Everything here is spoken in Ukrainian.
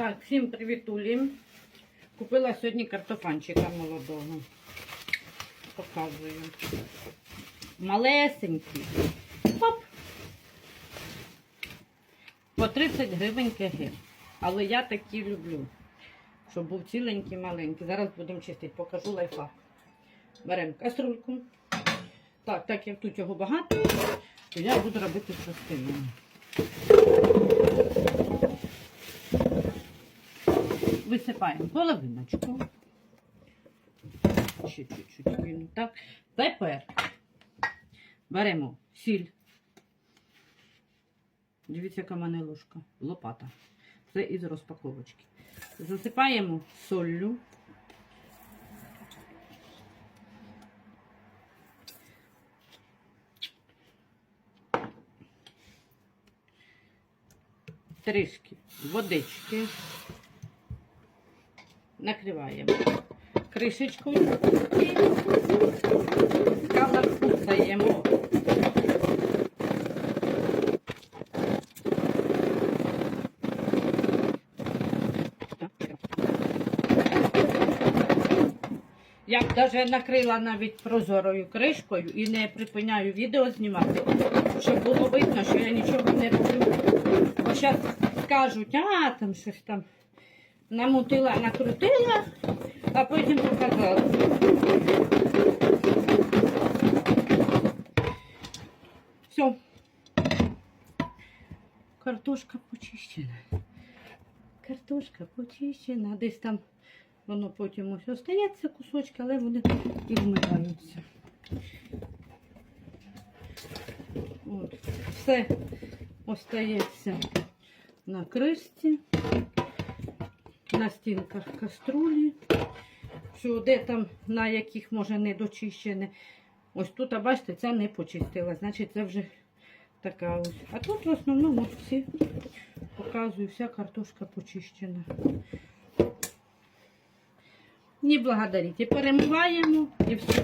Так, всім привітулі. Купила сьогодні картофанчика молодого. Показую. Малесенький. Оп. По 30 гривень кг. Але я такі люблю. Щоб був ціленький, маленький. Зараз будемо чистити, покажу лайфхак. Беремо каструльку. Так, так як тут його багато, то я буду робити частинами. Висипаємо половиночку. Ще чуть-чуть. Так. Тепер беремо сіль. Дивіться, яка мене ложка. Лопата. Це із розпаковочки. Засипаємо соллю. Трішки водички. Накриваємо кришечкою і калакусаємо. Я навіть накрила навіть прозорою кришкою і не припиняю відео знімати, щоб було видно, що я нічого не роблю. Бо зараз скажуть, а там щось там намутила, накрутила, а потім показала. Все. Картошка почищена. Картошка почищена. Десь там воно потім ось остається кусочки, але вони і вмиваються. От. Все остається на кришці, на стінках каструлі. Що де там, на яких може не дочищене. Ось тут, а бачите, ця не почистила. Значить, це вже така ось. А тут в основному всі показую, вся картошка почищена. Не благодарите. Перемиваємо і все.